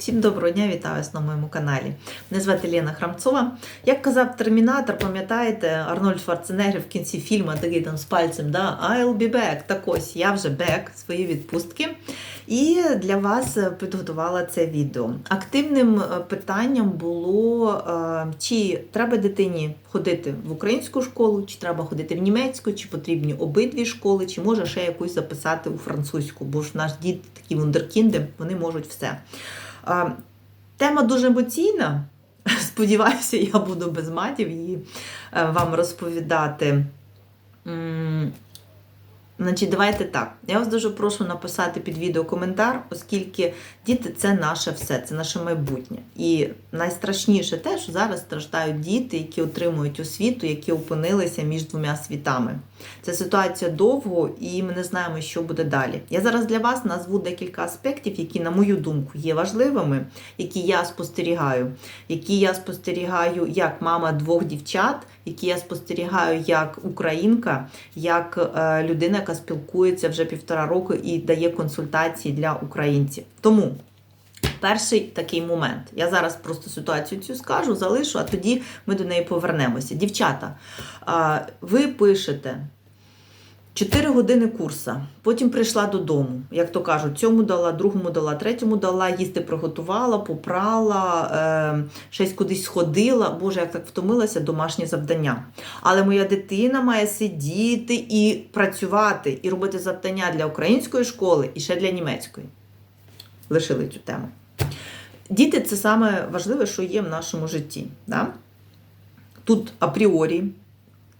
Всім доброго дня, вітаю вас на моєму каналі. Мене звати Лена Храмцова. Як казав Термінатор, пам'ятаєте, Арнольд Шварценеггер в кінці фільму такий там з пальцем, да? I'll be back. Так ось, я вже back свої відпустки. І для вас підготувала це відео. Активним е, питанням було, е, чи треба дитині ходити в українську школу, чи треба ходити в німецьку, чи потрібні обидві школи, чи може ще якусь записати у французьку, бо ж наш діти такі вундеркінди, вони можуть все. Тема дуже емоційна. Сподіваюся, я буду без матів її е, вам розповідати. Значить, давайте так. Я вас дуже прошу написати під відео коментар, оскільки діти це наше все, це наше майбутнє. І найстрашніше те, що зараз страждають діти, які отримують освіту, які опинилися між двома світами. Це ситуація довго, і ми не знаємо, що буде далі. Я зараз для вас назву декілька аспектів, які, на мою думку, є важливими, які я спостерігаю, які я спостерігаю як мама двох дівчат, які я спостерігаю як українка, як е, людина, яка спілкується вже півтора року і дає консультації для українців. Тому. Перший такий момент. Я зараз просто ситуацію цю скажу, залишу, а тоді ми до неї повернемося. Дівчата, а, ви пишете 4 години курса, потім прийшла додому, як то кажуть, цьому дала, другому дала, третьому дала, їсти приготувала, попрала, е, щось кудись сходила. Боже, як так втомилася, домашні завдання. Але моя дитина має сидіти і працювати, і робити завдання для української школи і ще для німецької. Лишили цю тему. Діти це саме важливе, що є в нашому житті. Да? Тут апріорі,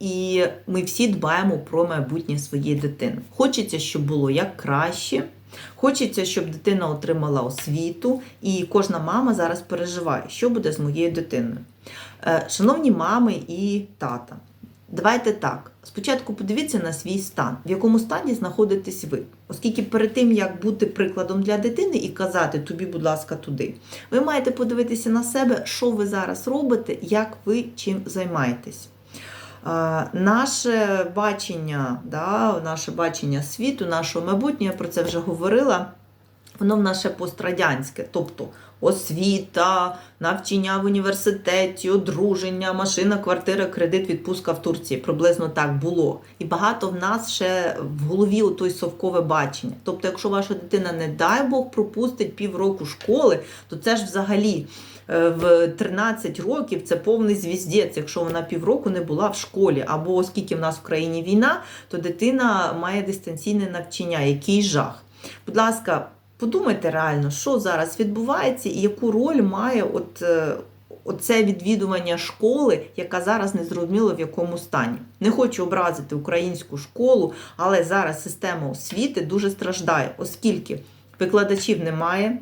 і ми всі дбаємо про майбутнє своєї дитини. Хочеться, щоб було як краще. Хочеться, щоб дитина отримала освіту, і кожна мама зараз переживає, що буде з моєю дитиною. Е, Шановні мами і тата, давайте так. Спочатку подивіться на свій стан, в якому стані знаходитесь ви. Оскільки перед тим, як бути прикладом для дитини і казати тобі, будь ласка, туди, ви маєте подивитися на себе, що ви зараз робите, як ви чим займаєтесь. Наше бачення, да, наше бачення світу, нашого майбутнього, я про це вже говорила, воно в наше пострадянське, тобто освіта, навчання в університеті, одруження, машина, квартира, кредит, відпустка в Турції. Приблизно так було. І багато в нас ще в голові той совкове бачення. Тобто, якщо ваша дитина, не дай Бог, пропустить півроку школи, то це ж взагалі в 13 років це повний звіздець, якщо вона півроку не була в школі. Або оскільки в нас в країні війна, то дитина має дистанційне навчання, який жах. Будь ласка, подумайте реально, що зараз відбувається і яку роль має от. е, Оце відвідування школи, яка зараз не зрозуміло в якому стані. Не хочу образити українську школу, але зараз система освіти дуже страждає, оскільки викладачів немає.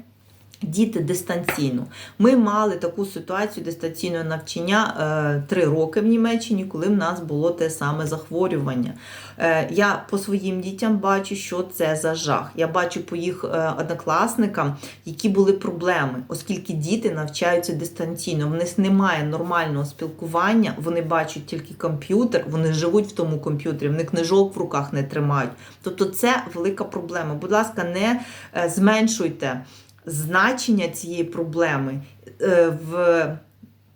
Діти дистанційно. Ми мали таку ситуацію дистанційного навчання е, три роки в Німеччині, коли в нас було те саме захворювання. Е, я по своїм дітям бачу, що це за жах. Я бачу по їх е, однокласникам, які були проблеми, оскільки діти навчаються дистанційно. В них немає нормального спілкування, вони бачать тільки комп'ютер, вони живуть в тому комп'ютері, в них книжок в руках не тримають. Тобто це велика проблема. Будь ласка, не зменшуйте значення цієї проблеми е, в.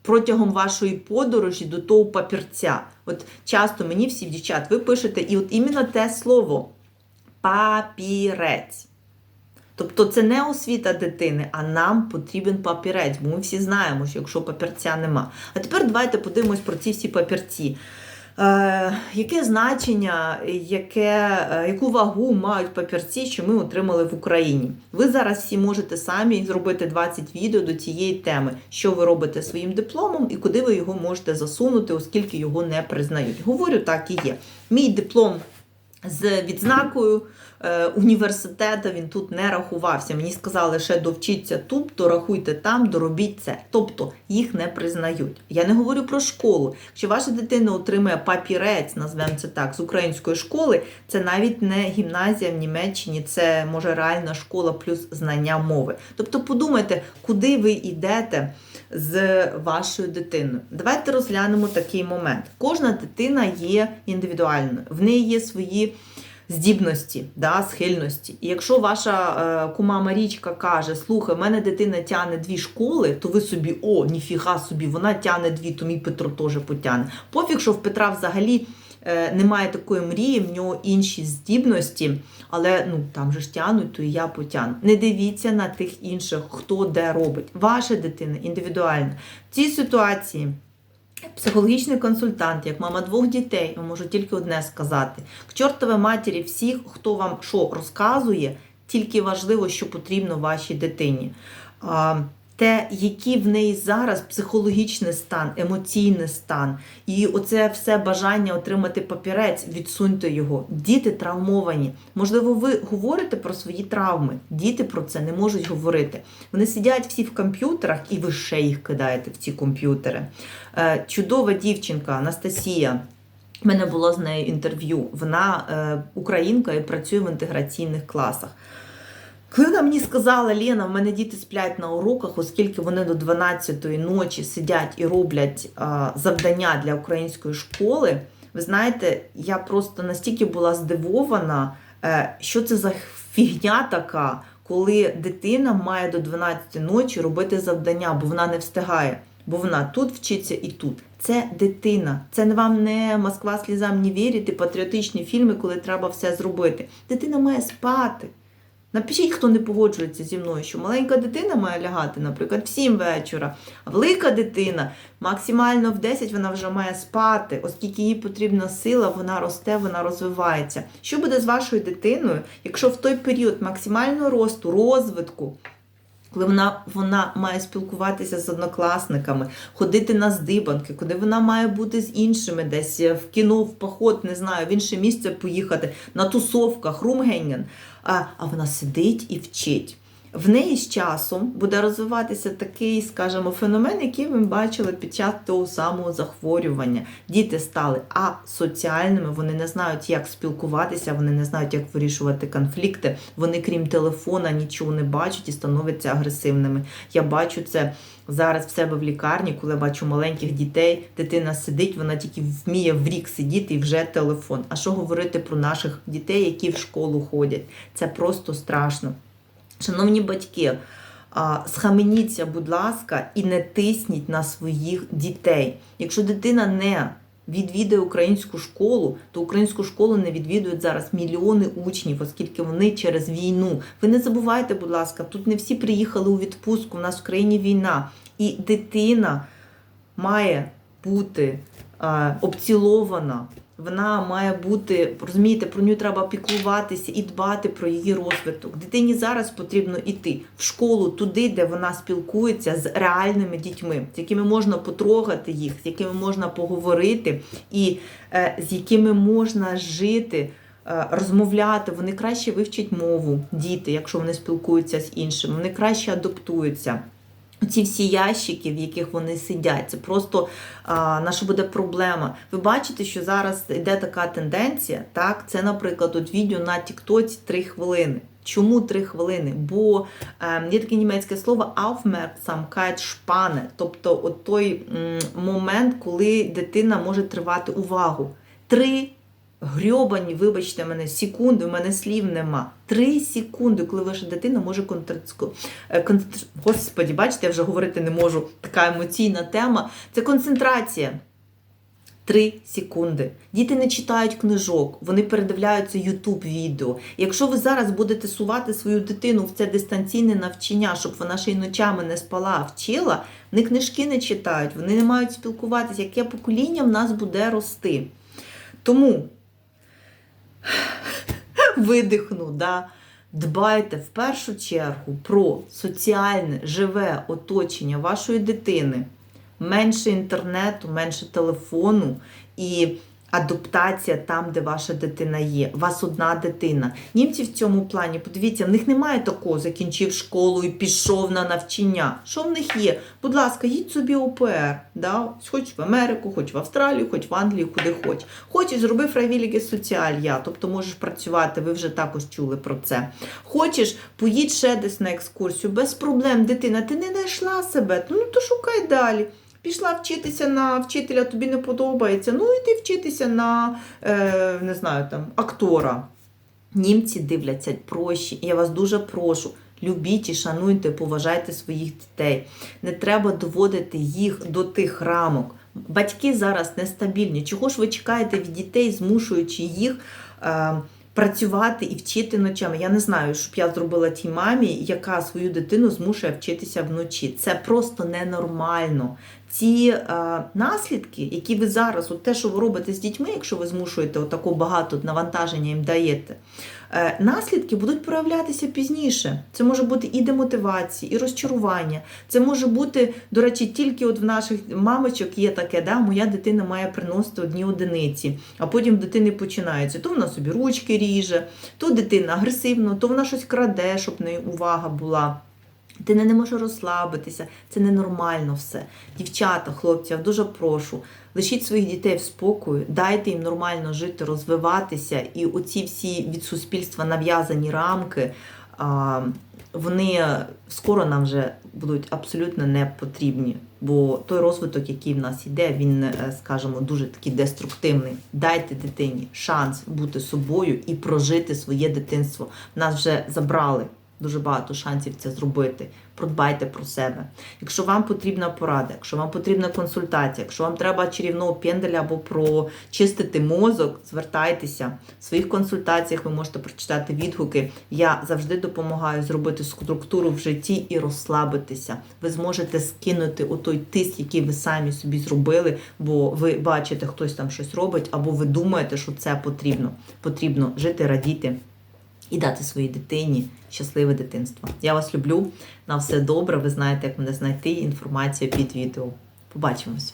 Протягом вашої подорожі до того папірця. От часто мені всі дівчат, ви пишете, і от іменно те слово папірець. Тобто це не освіта дитини, а нам потрібен папірець, бо ми всі знаємо, що якщо папірця нема. А тепер давайте подивимось про ці всі папірці. Е, яке значення, яке, е, яку вагу мають папірці, що ми отримали в Україні? Ви зараз всі можете самі зробити 20 відео до цієї теми, що ви робите своїм дипломом і куди ви його можете засунути, оскільки його не признають. Говорю, так і є. Мій диплом з відзнакою університету він тут не рахувався. Мені сказали, ще довчіться тут, дорахуйте там, доробіть це. Тобто їх не признають. Я не говорю про школу. Якщо ваша дитина отримує папірець, назвемо це так, з української школи, це навіть не гімназія в Німеччині, це може реальна школа плюс знання мови. Тобто подумайте, куди ви йдете з вашою дитиною. Давайте розглянемо такий момент. Кожна дитина є індивідуальною, в неї є свої здібності, да, схильності. І якщо ваша е, кума Марічка каже, слухай, в мене дитина тягне дві школи, то ви собі, о, ніфіга собі, вона тягне дві, то мій Петро теж потягне. Пофіг, що в Петра взагалі е, немає такої мрії, в нього інші здібності, але ну там же ж тянуть, то і я потягну. Не дивіться на тих інших, хто де робить. Ваша дитина індивідуальна. В цій ситуації. Психологічний консультант, як мама двох дітей, я можу тільки одне сказати: к чортовій матері всіх, хто вам що розказує, тільки важливо, що потрібно вашій дитині. Те, який в неї зараз психологічний стан, емоційний стан, і оце все бажання отримати папірець, відсуньте його. Діти травмовані. Можливо, ви говорите про свої травми. Діти про це не можуть говорити. Вони сидять всі в комп'ютерах, і ви ще їх кидаєте в ці комп'ютери. Е, Чудова дівчинка Анастасія. У мене було з нею інтерв'ю. Вона е, українка і працює в інтеграційних класах. Коли вона мені сказала, Лена, в мене діти сплять на уроках, оскільки вони до 12-ї ночі сидять і роблять завдання для української школи, ви знаєте, я просто настільки була здивована, е, що це за фігня така, коли дитина має до 12 ночі робити завдання, бо вона не встигає. Бо вона тут вчиться і тут. Це дитина. Це вам не Москва слізам не вірить, і патріотичні фільми, коли треба все зробити. Дитина має спати. Напишіть, хто не погоджується зі мною, що маленька дитина має лягати, наприклад, в 7 вечора, а велика дитина максимально в 10 вона вже має спати, оскільки їй потрібна сила, вона росте, вона розвивається. Що буде з вашою дитиною, якщо в той період максимального росту, розвитку, коли вона, вона має спілкуватися з однокласниками, ходити на здибанки, куди вона має бути з іншими, десь в кіно, в поход, не знаю, в інше місце поїхати, на тусовках, румгенген, а, а вона сидить і вчить. В неї з часом буде розвиватися такий, скажімо, феномен, який ми бачили під час того самого захворювання. Діти стали асоціальними, вони не знають, як спілкуватися, вони не знають, як вирішувати конфлікти. Вони, крім телефона, нічого не бачать і становляться агресивними. Я бачу це зараз в себе в лікарні, коли бачу маленьких дітей. Дитина сидить, вона тільки вміє в рік сидіти і вже телефон. А що говорити про наших дітей, які в школу ходять? Це просто страшно. Шановні батьки, схаменіться, будь ласка, і не тисніть на своїх дітей. Якщо дитина не відвідує українську школу, то українську школу не відвідують зараз мільйони учнів, оскільки вони через війну. Ви не забувайте, будь ласка, тут не всі приїхали у відпустку, у нас в країні війна. І дитина має бути обцілована. Вона має бути, розумієте, про нього треба піклуватися і дбати про її розвиток. Дитині зараз потрібно йти в школу туди, де вона спілкується з реальними дітьми, з якими можна потрогати їх, з якими можна поговорити, і е, з якими можна жити. е, Розмовляти, вони краще вивчать мову, діти, якщо вони спілкуються з іншими, вони краще адаптуються. Ці всі ящики, в яких вони сидять, це просто а, наша буде проблема. Ви бачите, що зараз йде така тенденція. Так, це, наприклад, от відео на Тіктоці 3 хвилини. Чому 3 хвилини? Бо е, є таке німецьке слово Aufmerksamkeit Spanne, тобто от той м, момент, коли дитина може тривати увагу. Три грьобані, вибачте мене, секунди, в мене слів нема. Три секунди, коли ваша дитина може контр- е. Господі, бачите, я вже говорити не можу. Така емоційна тема. Це концентрація. Три секунди. Діти не читають книжок, вони передивляються YouTube відео. Якщо ви зараз будете сувати свою дитину в це дистанційне навчання, щоб вона ще й ночами не спала, а вчила, вони книжки не читають, вони не мають спілкуватися, яке покоління в нас буде рости. Тому видихну, да, дбайте в першу чергу про соціальне живе оточення вашої дитини, менше інтернету, менше телефону і адаптація там, де ваша дитина є. У вас одна дитина. Німці в цьому плані, подивіться, в них немає такого, закінчив школу і пішов на навчання. Що в них є? Будь ласка, їдь собі ОПР, да? хоч в Америку, хоч в Австралію, хоч в Англію, куди хоч. Хочеш, зроби фрайвіліги соціаль, тобто можеш працювати, ви вже також чули про це. Хочеш, поїдь ще десь на екскурсію, без проблем, дитина, ти не знайшла себе, ну то шукай далі. Пішла вчитися на вчителя, тобі не подобається. Ну іди вчитися на е, не знаю, там, актора. Німці дивляться прощі. Я вас дуже прошу. Любіть і шануйте, поважайте своїх дітей. Не треба доводити їх до тих рамок. Батьки зараз нестабільні. Чого ж ви чекаєте від дітей, змушуючи їх е, працювати і вчити ночами? Я не знаю, щоб я зробила тій мамі, яка свою дитину змушує вчитися вночі. Це просто ненормально. Ці е, наслідки, які ви зараз, от те, що ви робите з дітьми, якщо ви змушуєте отаку багато навантаження їм даєте, е, наслідки будуть проявлятися пізніше. Це може бути і демотивація, і розчарування. Це може бути, до речі, тільки от в наших мамочок є таке, да, моя дитина має приносити одні одиниці, а потім дитини починається. То вона собі ручки ріже, то дитина агресивно, то вона щось краде, щоб в увага була. Дитина не може розслабитися, це ненормально все. Дівчата, хлопці, дуже прошу, лишіть своїх дітей в спокою, дайте їм нормально жити, розвиватися, і оці всі від суспільства нав'язані рамки, вони скоро нам вже будуть абсолютно не потрібні. Бо той розвиток, який в нас йде, він, е, скажімо, дуже такий деструктивний. Дайте дитині шанс бути собою і прожити своє дитинство. Нас вже забрали дуже багато шансів це зробити. Продбайте про себе. Якщо вам потрібна порада, якщо вам потрібна консультація, якщо вам треба чарівного пенделя або прочистити мозок, звертайтеся. В своїх консультаціях ви можете прочитати відгуки. Я завжди допомагаю зробити структуру в житті і розслабитися. Ви зможете скинути отой тиск, який ви самі собі зробили, бо ви бачите, хтось там щось робить, або ви думаєте, що це потрібно. Потрібно жити, радіти і дати своїй дитині щасливе дитинство. Я вас люблю. На все добре. Ви знаєте, як мене знайти. Інформація під відео. Побачимось!